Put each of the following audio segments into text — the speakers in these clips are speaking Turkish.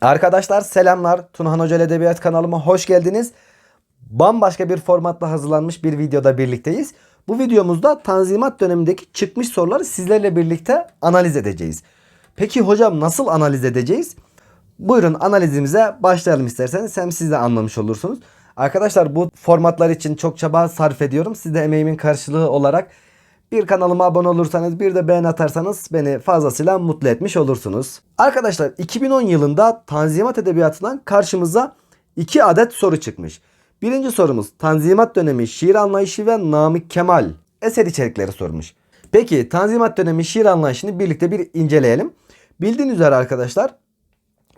Arkadaşlar selamlar. Tunhan Hoca Edebiyat kanalıma hoş geldiniz. Bambaşka bir formatla hazırlanmış bir videoda birlikteyiz. Bu videomuzda Tanzimat dönemindeki çıkmış soruları sizlerle birlikte analiz edeceğiz. Peki hocam nasıl analiz edeceğiz? Buyurun analizimize başlayalım isterseniz. Hem siz de anlamış olursunuz. Arkadaşlar bu formatlar için çok çaba sarf ediyorum. Siz de emeğimin karşılığı olarak bir kanalıma abone olursanız bir de beğen atarsanız beni fazlasıyla mutlu etmiş olursunuz. Arkadaşlar 2010 yılında Tanzimat Edebiyatı'ndan karşımıza iki adet soru çıkmış. Birinci sorumuz Tanzimat dönemi şiir anlayışı ve Namık Kemal eser içerikleri sormuş. Peki Tanzimat dönemi şiir anlayışını birlikte bir inceleyelim. Bildiğiniz üzere arkadaşlar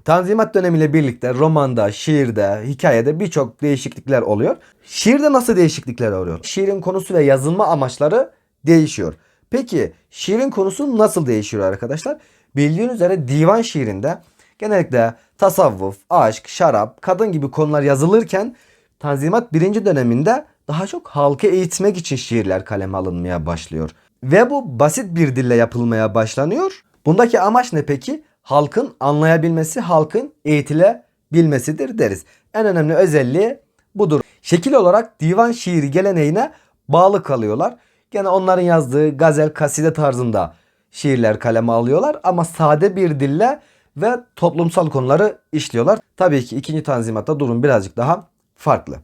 Tanzimat dönemiyle birlikte romanda, şiirde, hikayede birçok değişiklikler oluyor. Şiirde nasıl değişiklikler oluyor? Şiirin konusu ve yazılma amaçları değişiyor. Peki şiirin konusu nasıl değişiyor arkadaşlar? Bildiğiniz üzere divan şiirinde genellikle tasavvuf, aşk, şarap, kadın gibi konular yazılırken Tanzimat birinci döneminde daha çok halkı eğitmek için şiirler kaleme alınmaya başlıyor. Ve bu basit bir dille yapılmaya başlanıyor. Bundaki amaç ne peki? Halkın anlayabilmesi, halkın eğitilebilmesidir deriz. En önemli özelliği budur. Şekil olarak divan şiiri geleneğine bağlı kalıyorlar. Gene onların yazdığı gazel, kaside tarzında şiirler kaleme alıyorlar ama sade bir dille ve toplumsal konuları işliyorlar. Tabii ki ikinci tanzimatta durum birazcık daha farklı.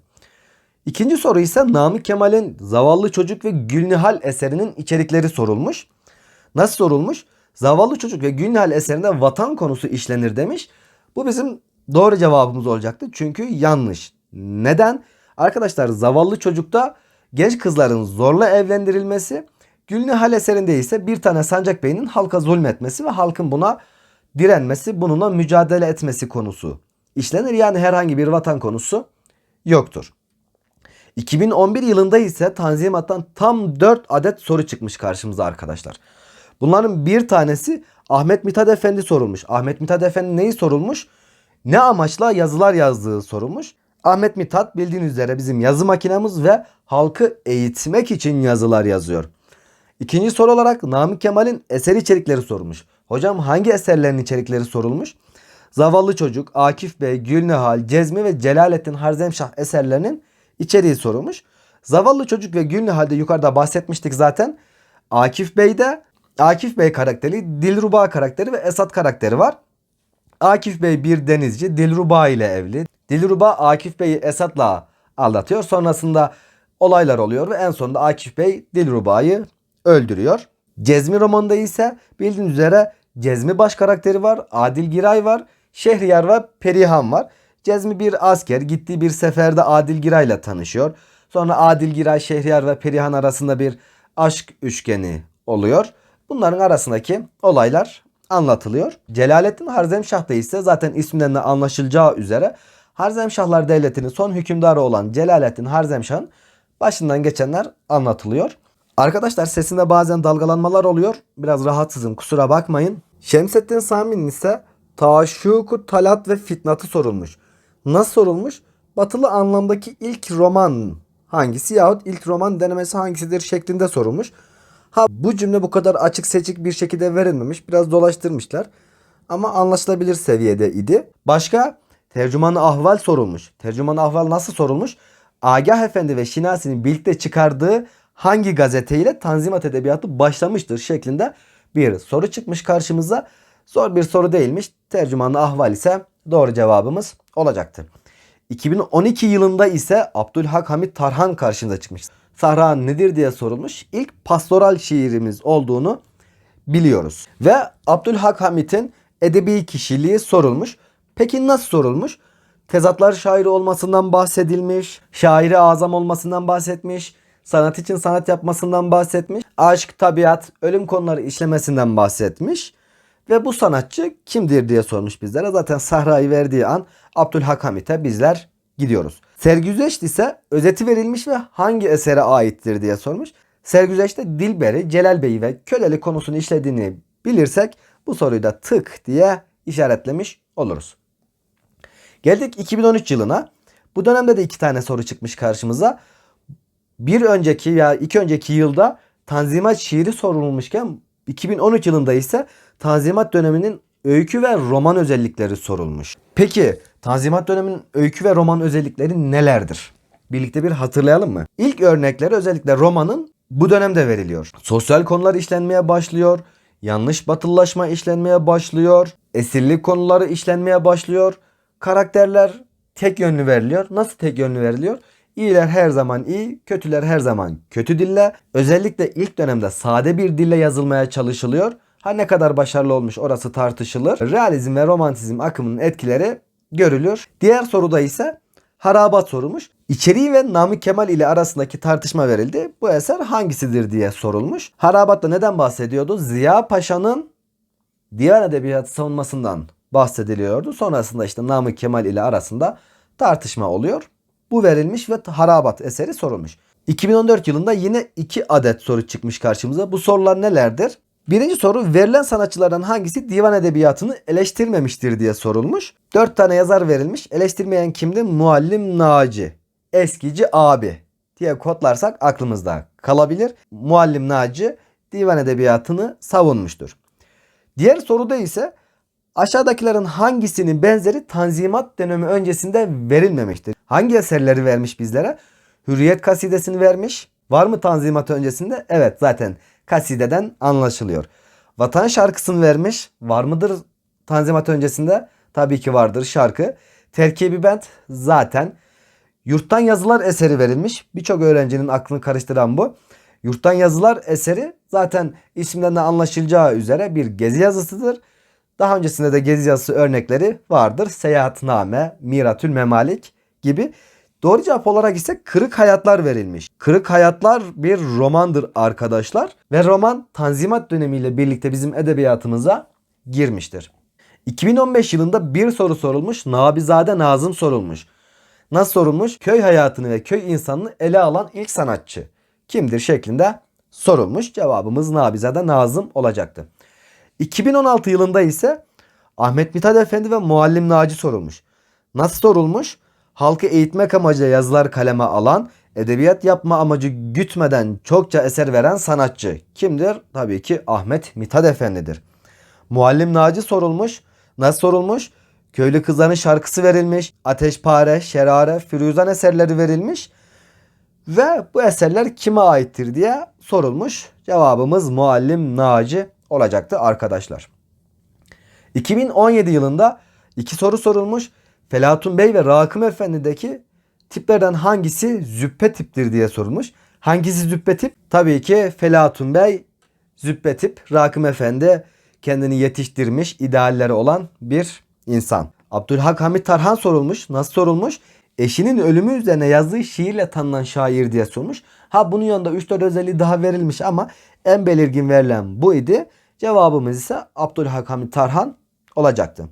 İkinci soru ise Namık Kemal'in Zavallı Çocuk ve Gülnihal eserinin içerikleri sorulmuş. Nasıl sorulmuş? Zavallı Çocuk ve Gülnihal eserinde vatan konusu işlenir demiş. Bu bizim doğru cevabımız olacaktı. Çünkü yanlış. Neden? Arkadaşlar Zavallı Çocuk'ta genç kızların zorla evlendirilmesi, Gülnihal eserinde ise bir tane Sancak Bey'in halka zulmetmesi ve halkın buna direnmesi, bununla mücadele etmesi konusu işlenir. Yani herhangi bir vatan konusu yoktur. 2011 yılında ise Tanzimat'tan tam 4 adet soru çıkmış karşımıza arkadaşlar. Bunların bir tanesi Ahmet Mithat Efendi sorulmuş. Ahmet Mithat Efendi neyi sorulmuş? Ne amaçla yazılar yazdığı sorulmuş. Ahmet Mithat bildiğiniz üzere bizim yazı makinamız ve halkı eğitmek için yazılar yazıyor. İkinci soru olarak Namık Kemal'in eser içerikleri sorulmuş. Hocam hangi eserlerin içerikleri sorulmuş? Zavallı Çocuk, Akif Bey, Gülnihal, Cezmi ve Celalettin Harzemşah eserlerinin içeriği sorulmuş. Zavallı Çocuk ve Gülnihal'de yukarıda bahsetmiştik zaten. Akif Bey'de Akif Bey karakteri, Dilruba karakteri ve Esat karakteri var. Akif Bey bir denizci, Dilruba ile evli. Dilruba Akif Bey'i Esat'la aldatıyor. Sonrasında olaylar oluyor ve en sonunda Akif Bey Dilruba'yı öldürüyor. Cezmi romanında ise bildiğiniz üzere Cezmi baş karakteri var, Adil Giray var, Şehriyar ve Perihan var. Cezmi bir asker gittiği bir seferde Adil Giray ile tanışıyor. Sonra Adil Giray, Şehriyar ve Perihan arasında bir aşk üçgeni oluyor. Bunların arasındaki olaylar anlatılıyor. Celalettin Harzemşah da ise zaten isminden de anlaşılacağı üzere Harzemşahlar Devleti'nin son hükümdarı olan Celalettin Harzemşah'ın başından geçenler anlatılıyor. Arkadaşlar sesinde bazen dalgalanmalar oluyor. Biraz rahatsızım kusura bakmayın. Şemsettin Sami'nin ise Taşuku Talat ve Fitnat'ı sorulmuş. Nasıl sorulmuş? Batılı anlamdaki ilk roman hangisi yahut ilk roman denemesi hangisidir şeklinde sorulmuş. Ha bu cümle bu kadar açık seçik bir şekilde verilmemiş. Biraz dolaştırmışlar. Ama anlaşılabilir seviyede idi. Başka tercüman ahval sorulmuş. Tercüman ahval nasıl sorulmuş? Agah Efendi ve Şinasi'nin birlikte çıkardığı hangi gazeteyle Tanzimat Edebiyatı başlamıştır şeklinde bir soru çıkmış karşımıza. Zor bir soru değilmiş. Tercümanı ahval ise doğru cevabımız olacaktı. 2012 yılında ise Abdülhak Hamit Tarhan karşımıza çıkmış. Sahra nedir diye sorulmuş. İlk pastoral şiirimiz olduğunu biliyoruz. Ve Abdülhak Hamit'in edebi kişiliği sorulmuş. Peki nasıl sorulmuş? Tezatlar şairi olmasından bahsedilmiş. Şairi azam olmasından bahsetmiş. Sanat için sanat yapmasından bahsetmiş. Aşk, tabiat, ölüm konuları işlemesinden bahsetmiş. Ve bu sanatçı kimdir diye sormuş bizlere. Zaten Sahra'yı verdiği an Abdülhak Hamit'e bizler gidiyoruz. Sergüzeşt ise özeti verilmiş ve hangi esere aittir diye sormuş. Sergüzeşt'te Dilber'i, Celal Bey'i ve köleli konusunu işlediğini bilirsek bu soruyu da tık diye işaretlemiş oluruz. Geldik 2013 yılına. Bu dönemde de iki tane soru çıkmış karşımıza. Bir önceki ya iki önceki yılda Tanzimat şiiri sorulmuşken 2013 yılında ise Tanzimat döneminin öykü ve roman özellikleri sorulmuş. Peki Tanzimat döneminin öykü ve roman özellikleri nelerdir? Birlikte bir hatırlayalım mı? İlk örnekleri özellikle romanın bu dönemde veriliyor. Sosyal konular işlenmeye başlıyor. Yanlış batılılaşma işlenmeye başlıyor. Esirlik konuları işlenmeye başlıyor. Karakterler tek yönlü veriliyor. Nasıl tek yönlü veriliyor? İyiler her zaman iyi, kötüler her zaman kötü dille. Özellikle ilk dönemde sade bir dille yazılmaya çalışılıyor. Ha ne kadar başarılı olmuş orası tartışılır. Realizm ve romantizm akımının etkileri görülür. Diğer soruda ise harabat sorulmuş. İçeriği ve Namık Kemal ile arasındaki tartışma verildi. Bu eser hangisidir diye sorulmuş. Harabat'ta neden bahsediyordu? Ziya Paşa'nın diğer edebiyat savunmasından bahsediliyordu. Sonrasında işte Namık Kemal ile arasında tartışma oluyor. Bu verilmiş ve Harabat eseri sorulmuş. 2014 yılında yine iki adet soru çıkmış karşımıza. Bu sorular nelerdir? Birinci soru verilen sanatçılardan hangisi divan edebiyatını eleştirmemiştir diye sorulmuş. Dört tane yazar verilmiş. Eleştirmeyen kimdi? Muallim Naci. Eskici abi diye kodlarsak aklımızda kalabilir. Muallim Naci divan edebiyatını savunmuştur. Diğer soruda ise aşağıdakilerin hangisinin benzeri Tanzimat dönemi öncesinde verilmemiştir? Hangi eserleri vermiş bizlere? Hürriyet kasidesini vermiş. Var mı Tanzimat öncesinde? Evet zaten kasideden anlaşılıyor. Vatan şarkısını vermiş. Var mıdır Tanzimat öncesinde? Tabii ki vardır şarkı. Terkibi bent zaten. Yurttan yazılar eseri verilmiş. Birçok öğrencinin aklını karıştıran bu. Yurttan yazılar eseri zaten isimden de anlaşılacağı üzere bir gezi yazısıdır. Daha öncesinde de gezi yazısı örnekleri vardır. Seyahatname, Miratül Memalik gibi. Doğru cevap olarak ise Kırık Hayatlar verilmiş. Kırık Hayatlar bir romandır arkadaşlar. Ve roman Tanzimat dönemiyle birlikte bizim edebiyatımıza girmiştir. 2015 yılında bir soru sorulmuş. Nabizade Nazım sorulmuş. Nasıl sorulmuş? Köy hayatını ve köy insanını ele alan ilk sanatçı kimdir şeklinde sorulmuş. Cevabımız Nabizade Nazım olacaktı. 2016 yılında ise Ahmet Mithat Efendi ve Muallim Naci sorulmuş. Nasıl sorulmuş? Halkı eğitmek amacıyla yazılar kaleme alan, edebiyat yapma amacı gütmeden çokça eser veren sanatçı. Kimdir? Tabii ki Ahmet Mithat Efendi'dir. Muallim Naci sorulmuş. Nasıl sorulmuş? Köylü kızların şarkısı verilmiş. Ateşpare, Şerare, Firuzan eserleri verilmiş. Ve bu eserler kime aittir diye sorulmuş. Cevabımız Muallim Naci olacaktı arkadaşlar. 2017 yılında iki soru sorulmuş. Felatun Bey ve Rakım Efendi'deki tiplerden hangisi züppe tiptir diye sorulmuş. Hangisi züppe tip? Tabii ki Felatun Bey züppe tip. Rakım Efendi kendini yetiştirmiş, idealleri olan bir insan. Abdülhak Hamit Tarhan sorulmuş. Nasıl sorulmuş? Eşinin ölümü üzerine yazdığı şiirle tanınan şair diye sormuş. Ha bunun yanında 3-4 özelliği daha verilmiş ama en belirgin verilen bu idi. Cevabımız ise Abdülhak Hamit Tarhan olacaktı.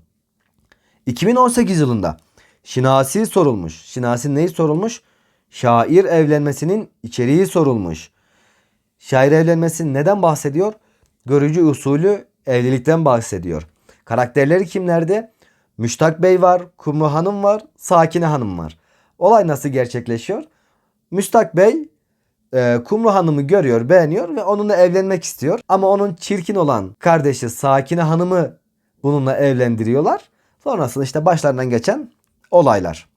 2018 yılında Şinasi sorulmuş. Şinasi neyi sorulmuş? Şair evlenmesinin içeriği sorulmuş. Şair evlenmesi neden bahsediyor? Görücü usulü evlilikten bahsediyor. Karakterleri kimlerdi? Müştak Bey var, Kumru Hanım var, Sakine Hanım var. Olay nasıl gerçekleşiyor? Müştak Bey e, Kumru Hanım'ı görüyor, beğeniyor ve onunla evlenmek istiyor. Ama onun çirkin olan kardeşi Sakine Hanım'ı bununla evlendiriyorlar. Sonrasında işte başlarından geçen olaylar.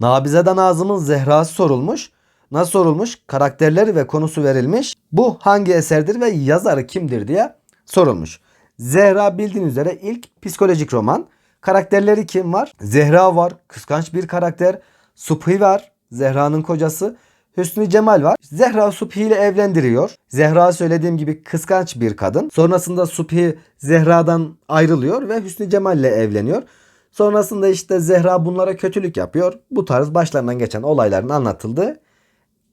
Nabizede Nazım'ın Zehra'sı sorulmuş. Nasıl sorulmuş? Karakterleri ve konusu verilmiş. Bu hangi eserdir ve yazarı kimdir diye sorulmuş. Zehra bildiğiniz üzere ilk psikolojik roman. Karakterleri kim var? Zehra var. Kıskanç bir karakter. Subhi var. Zehra'nın kocası. Hüsnü Cemal var. Zehra Subhi ile evlendiriyor. Zehra söylediğim gibi kıskanç bir kadın. Sonrasında Subhi Zehra'dan ayrılıyor ve Hüsnü Cemal ile evleniyor. Sonrasında işte Zehra bunlara kötülük yapıyor. Bu tarz başlarından geçen olayların anlatıldığı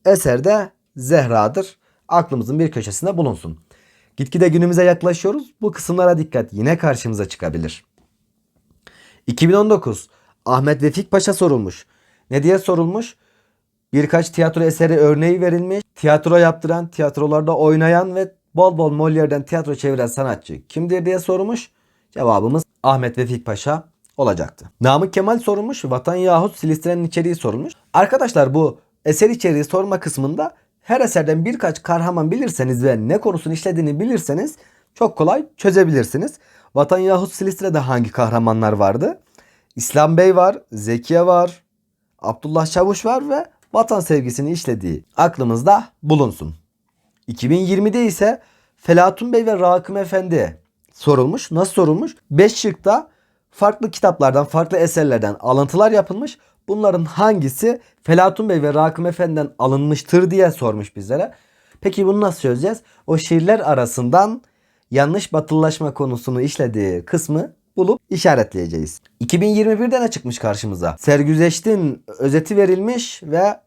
eserde Zehra'dır. Aklımızın bir köşesinde bulunsun. Gitgide günümüze yaklaşıyoruz. Bu kısımlara dikkat yine karşımıza çıkabilir. 2019 Ahmet Vefik Paşa sorulmuş. Ne diye sorulmuş? Birkaç tiyatro eseri örneği verilmiş. Tiyatro yaptıran, tiyatrolarda oynayan ve bol bol Molière'den tiyatro çeviren sanatçı kimdir diye sorulmuş. Cevabımız Ahmet Vefik Paşa olacaktı. Namık Kemal sorulmuş. Vatan yahut Silistre'nin içeriği sorulmuş. Arkadaşlar bu eser içeriği sorma kısmında her eserden birkaç kahraman bilirseniz ve ne konusunu işlediğini bilirseniz çok kolay çözebilirsiniz. Vatan yahut Silistre'de hangi kahramanlar vardı? İslam Bey var, Zekiye var, Abdullah Çavuş var ve vatan sevgisini işlediği aklımızda bulunsun. 2020'de ise Felatun Bey ve Rakım Efendi sorulmuş. Nasıl sorulmuş? 5 şıkta farklı kitaplardan, farklı eserlerden alıntılar yapılmış. Bunların hangisi Felatun Bey ve Rakım Efendi'den alınmıştır diye sormuş bizlere. Peki bunu nasıl çözeceğiz? O şiirler arasından yanlış batılılaşma konusunu işlediği kısmı bulup işaretleyeceğiz. 2021'de ne çıkmış karşımıza? Sergüzeştin özeti verilmiş ve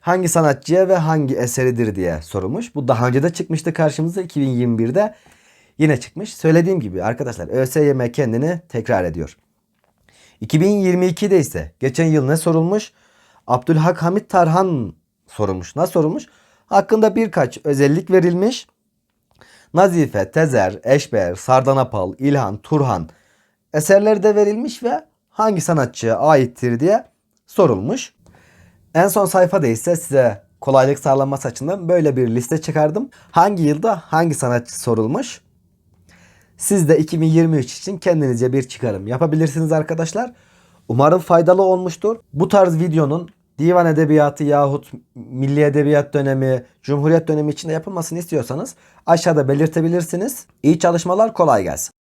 hangi sanatçıya ve hangi eseridir diye sorulmuş. Bu daha önce de çıkmıştı karşımıza 2021'de yine çıkmış. Söylediğim gibi arkadaşlar ÖSYM kendini tekrar ediyor. 2022'de ise geçen yıl ne sorulmuş? Abdülhak Hamit Tarhan sorulmuş. Nasıl sorulmuş? Hakkında birkaç özellik verilmiş. Nazife, Tezer, Eşber, Sardanapal, İlhan, Turhan eserleri de verilmiş ve hangi sanatçıya aittir diye sorulmuş. En son sayfada ise size kolaylık sağlanması açısından böyle bir liste çıkardım. Hangi yılda hangi sanatçı sorulmuş? Siz de 2023 için kendinizce bir çıkarım yapabilirsiniz arkadaşlar. Umarım faydalı olmuştur. Bu tarz videonun divan edebiyatı yahut milli edebiyat dönemi, cumhuriyet dönemi içinde yapılmasını istiyorsanız aşağıda belirtebilirsiniz. İyi çalışmalar kolay gelsin.